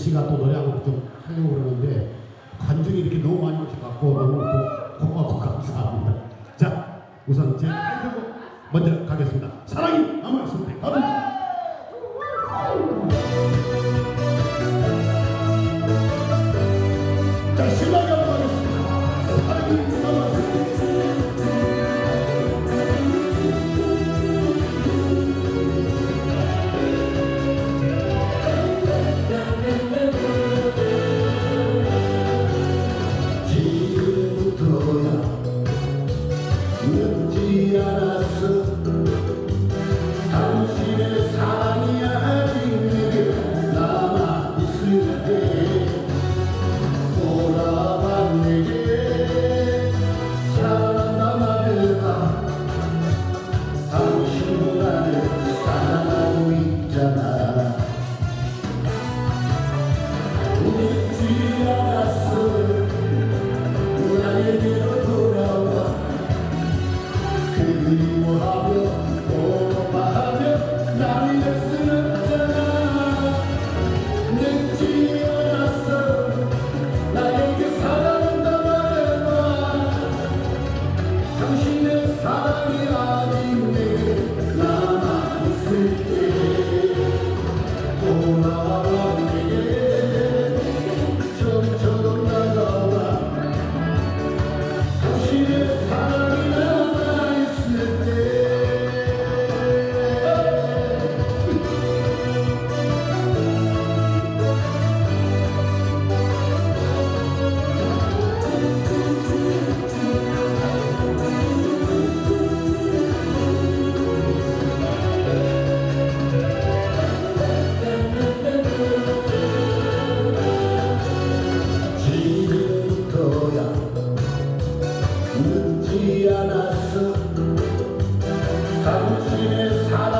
씨가 또 노래하고 좀 하려고 그러는데 관중이 이렇게 너무 많이 오셔갖고 너무 또 고맙고 감사합니다. 자, 우선 제 타이틀곡 먼저 가겠습니다. 사랑이 남아있을 때 가는 You. 당신의 사랑.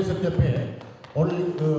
예술협회 올림 그